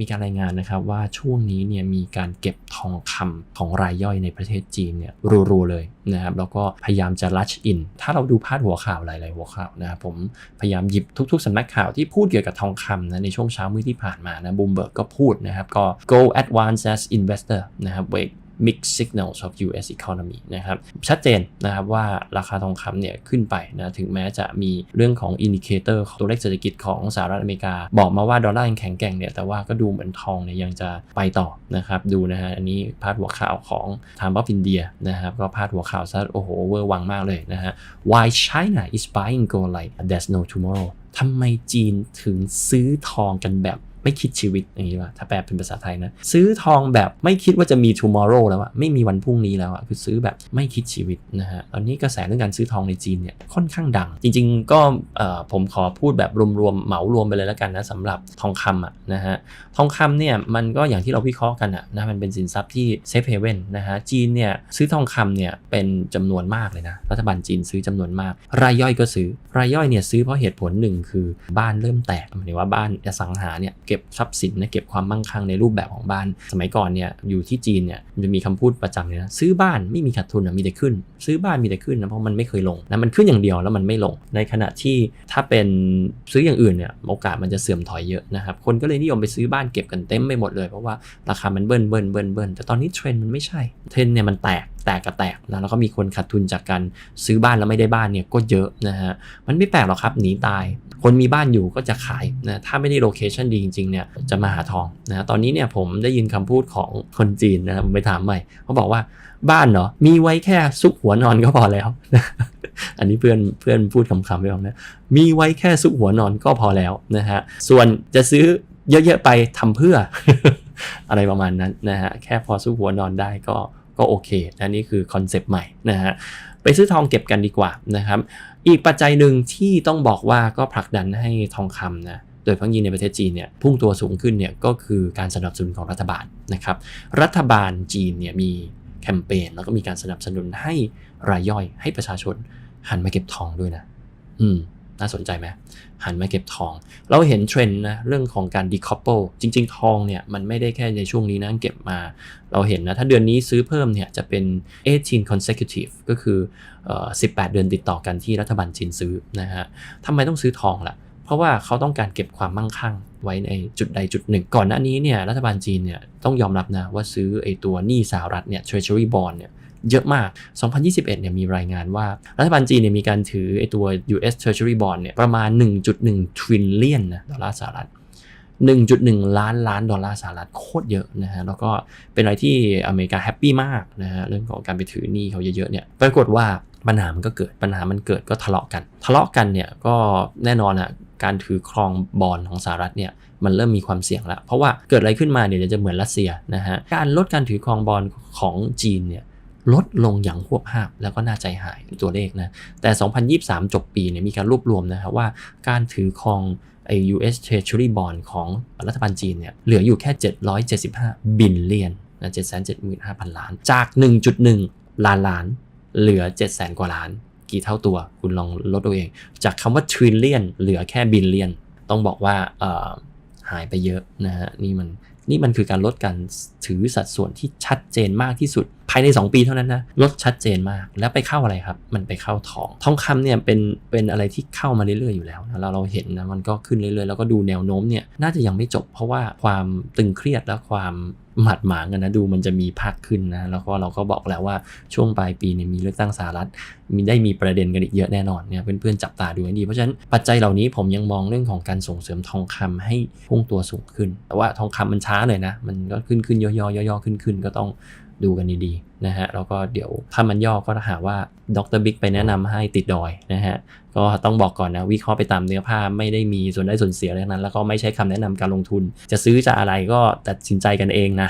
มีการรายงานนะครับว่าช่วงนี้เนี่ยมีการเก็บทองคำของรายย่อยในประเทศจีนเนี่ยรัวๆเลยนะครับแล้วก็พยายามจะลัชอิน ถ้าเราดูพาดหัวข่าวหลาย ๆ หัวข่าวนะครับผมพยายามหยิบทุก ๆสำนักข่าวที่พูดเกี่ยวกับทองคำนะในช่วงเช้ามืดที่ผ่านมานะบูมเบิร์กก็พูดนะครับก็ go advance as investor นะครับ wake mixed signals of US economy นะครับชัดเจนนะครับว่าราคาทองคำเนี่ยขึ้นไปนะถึงแม้จะมีเรื่องของอินดิเคเตอร์ตัวเลขเศรษฐกิจของสหรัฐอเมริกา บอกมาว่าดอลลาร์ยังแข็งแกร่งเนี่ยแต่ว่าก็ดูเหมือนทองเนี่ยยังจะไปต่อนะครับดูนะฮะอันนี้พาดหัวข่าวของ Time of India นะครับก็พาดหัวข่าวซะโอ้โหเวอร์วังมากเลยนะฮะ Why China is buying gold like there's no tomorrow ทำไมจีนถึงซื้อทองกันแบบ ไม่คิดชีวิตอย่างนี้ว่าถ้าแปลเป็นภาษาไทยนะ ซื้อทองแบบไม่คิดว่าจะมี tomorrow แล้วอะไม่มีวันพรุ่งนี้แล้วอะคือซื้อแบบไม่คิดชีวิตนะฮะตอนนี้กระแสเรื่องการซื้อทองในจีนเนี่ยค่อนข้างดัง จริง ๆ ก็ผมขอพูดแบบรวมๆเหมารวมไปเลยแล้วกันนะสำหรับทองคำอะนะฮะทองคำเนี่ยมันก็อย่างที่เราวิเคราะห์กันอะนะมันเป็นสินทรัพย์ที่เซฟเฮเว่นนะฮะจีนเนี่ยซื้อทองคำเนี่ยเป็นจำนวนมากเลยนะรัฐบาลจีนซื้อจำนวนมาก รายย่อยก็ซื้อรายย่อยเนี่ยซื้อเพราะเหตุผลหนึ่งคือบ้านเริ่มแตกหมายถึงว่าบ้านอสังหาเนี่ยเก็บทรัพย์สินนะเก็บความมั่งคั่งในรูปแบบของบ้าน สมัยก่อนเนี่ยอยู่ที่จีนเนี่ยมันจะมีคำพูดประจำเลยนะซื้อบ้านไม่มีขาดทุนนะมีแต่ขึ้น ซื้อบ้านมีแต่ขึ้นนะเพราะมันไม่เคยลงนะมันขึ้นอย่างเดียวแล้วมันไม่ลง ในขณะที่ถ้าเป็นซื้ออย่างอื่นเนี่ยโอกาสมันจะเสื่อมถอยเยอะนะครับคนก็เลยนิยมไปซื้อบ้านเก็บกันเต็มไปหมดเลยเพราะว่าราคามันเบิ้ลเบิ้ลเบิ้ลเบิ้ลแต่ตอนนี้เทรนด์มันไม่ใช่เทรนด์เนี่ยมันแตก แตกกับแตกนะแล้วก็มีคนขาดทุนจากการซื้อบ้านแล้วไม่ได้บ้านเนี่ยก็เยอะนะฮะมันไม่แปลกหรอกครับหนีตาย คนมีบ้านอยู่ก็จะขายนะถ้าไม่ได้โลเคชันดีจริงๆเนี่ยจะมาหาทองนะตอนนี้เนี่ยผมได้ยินคำพูดของคนจีนนะผมไปถามใหม่เขาบอกว่าบ้านเนาะมีไว้แค่ซุกหัวนอนก็พอแล้ว อันนี้เพื่อนเพื่อนพูดคำๆไปบอกนะ มีไว้แค่ซุกหัวนอนก็พอแล้วนะฮะ ส่วนจะซื้อเยอะๆไปทำเพื่อ อะไรประมาณนั้นนะฮะ แค่พอซุกหัวนอนได้ก็ ก็โอเคนะนี่คือคอนเซปต์ใหม่นะฮะ ไปซื้อทองเก็บกันดีกว่านะครับ อีกปัจจัยหนึ่งที่ต้องบอกว่าก็ผลักดันให้ทองคำนะโดยพังยินในประเทศจีนเนี่ยพุ่งตัวสูงขึ้นเนี่ยก็คือการสนับสนุนของรัฐบาลนะครับ รัฐบาลจีนเนี่ยมีแคมเปญแล้วก็มีการสนับสนุนให้รายย่อยให้ประชาชนหันมาเก็บทองด้วยนะ อืม น่าสนใจไหมหันมาเก็บทอง เราเห็นเทรนด์นะเรื่องของการ decouple จริง ๆ ทองเนี่ยมันไม่ได้แค่ในช่วงนี้นะเก็บมา เราเห็นนะ ถ้าเดือนนี้ซื้อเพิ่มเนี่ยจะเป็น 18 consecutive ก็คือ 18 เดือนติดต่อกันที่รัฐบาลจีนซื้อนะฮะทำไมต้องซื้อทองล่ะเพราะว่าเขาต้องการเก็บความมั่งคั่งไว้ในจุดใดจุดหนึ่ง ก่อนหน้านี้เนี่ยรัฐบาลจีนเนี่ยต้องยอมรับนะว่าซื้อไอตัวหนี้สหรัฐเนี่ย treasury bond เนี่ย เยอะมาก 2021 เนี่ยมีรายงานว่า รัฐบาลจีนเนี่ยมีการถือไอตัว US Treasury Bond เนี่ยประมาณ 1.1 trillion นะดอลลาร์สหรัฐ1.1 ล้านล้านดอลลาร์สหรัฐโคตรเยอะนะฮะ แล้วก็เป็นอะไรที่อเมริกาแฮปปี้มากนะฮะ เรื่องของการไปถือหนี้เขาเยอะๆเนี่ย ปรากฏว่าปัญหามันก็เกิด ปัญหามันเกิดก็ทะเลาะกัน ทะเลาะกันเนี่ยก็แน่นอนอะการถือครองบอลของสหรัฐเนี่ยมันเริ่มมีความเสี่ยงแล้ว เพราะว่าเกิดอะไรขึ้นมาเนี่ยจะเหมือนรัสเซียนะฮะ การลดการถือครองบอลของจีนเนี่ย ลดลงอย่างหวบหาบแล้วก็น่าใจหายตัวเลขนะ แต่ 2023 จบปีเนี่ยมีการรวบรวมนะครับว่าการถือครองไอ้ US Treasury Bond ของรัฐบาลจีนเนี่ยเหลืออยู่แค่ 775 บิลเลียนนะ775,000 ล้าน จาก 1.1 ล้านล้าน เหลือ 700,000 กว่าล้าน กี่เท่าตัวคุณลองลดตัวเอง จากคำว่า trillion เหลือแค่บิลเลียน ต้องบอกว่าหายไปเยอะนะฮะนี่มันนี่มันคือการลดการถือสัดส่วนที่ชัดเจนมากที่สุดายใน 2 ปีเท่านั้นนะลดชัดเจนมากแล้วไปเข้าอะไรครับ มันไปเข้าทอง ทองคำเนี่ยเป็นเป็นอะไรที่เข้ามาเรื่อยๆอยู่แล้วนะเราเราเห็นนะมันก็ขึ้นเรื่อยๆแล้วก็ดูแนวโน้มเนี่ยน่าจะยังไม่จบ เพราะว่าความตึงเครียดและความหมัดหมางกันนะดูมันจะมีภาคขึ้นนะแล้วก็เราก็บอกแล้วว่าช่วงปลายปีเนี่ยมีเลือกตั้งสหรัฐมีได้มีประเด็นกันอีกเยอะแน่นอนเนี่ยเพื่อนๆจับตาดูให้ดี เพราะฉะนั้นปัจจัยเหล่านี้ผมยังมองเรื่องของการส่งเสริมทองคำให้พุ่งตัวสูงขึ้น แต่ว่าทองคำมันช้าหน่อยนะ มันก็ขึ้นขึ้นย่อย่อย่อขึ้นขึ้นก็ต้อง ดูกันดีๆนะฮะแล้วก็เดี๋ยวถ้ามันย่อก็หาว่าดรบิ๊กไปแนะนำให้ติดดอยนะฮะก็ต้องบอกก่อนนะวิเคราะห์ไปตามเนื้อผ้าไม่ได้มีส่วนได้ส่วนเสียอะไรนั้น แล้วก็ไม่ใช้คำแนะนำการลงทุน จะซื้อจะอะไรก็ตัดสินใจกันเองนะ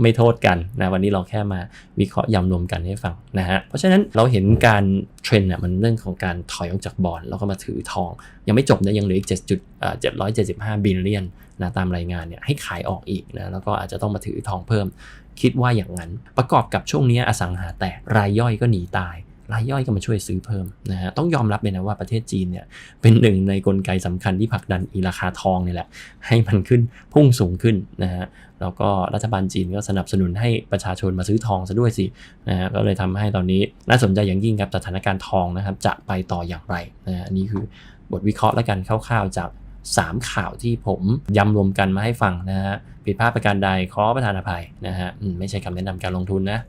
ไม่โทษกันนะวันนี้เราแค่มาวิเคราะห์ยำรวมกันให้ฟังนะฮะเพราะฉะนั้นเราเห็นการเทรนด์อะมันเรื่องของการถอยออกจากบอลแล้วก็มาถือทอง ยังไม่จบนะยังเหลืออีก7จุดเจ็ดร้อยเจ็ดสิบห้าบิลเลียนนะตามรายงานเนี่ยให้ขายออกอีกนะแล้วก็อาจจะต้องมาถือทองเพิ่ม คิดว่าอย่างนั้น ประกอบกับช่วงนี้อสังหาแตกรายย่อยก็หนีตาย รายย่อยก็มาช่วยซื้อเพิ่มนะฮะต้องยอมรับเลยนะว่าประเทศจีนเนี่ยเป็นหนึ่งในกลไกสำคัญที่ผลักดันอีราคาทองนี่แหละ ให้มันขึ้นพุ่งสูงขึ้นนะฮะแล้วก็รัฐบาลจีนก็สนับสนุนให้ประชาชนมาซื้อทองซะด้วยสินะฮะก็เลยทำให้ตอนนี้น่าสนใจอย่างยิ่งครับสถานการณ์ทองนะครับจะไปต่ออย่างไรนะฮะอันนี้คือบทวิเคราะห์และกันคร่าวๆจาก3 ข่าวที่ผมยำรวมกันมาให้ฟังนะฮะผิดพลาดประการใดขอประทานอภัยนะฮะไม่ใช่คำแนะนำการลงทุนนะ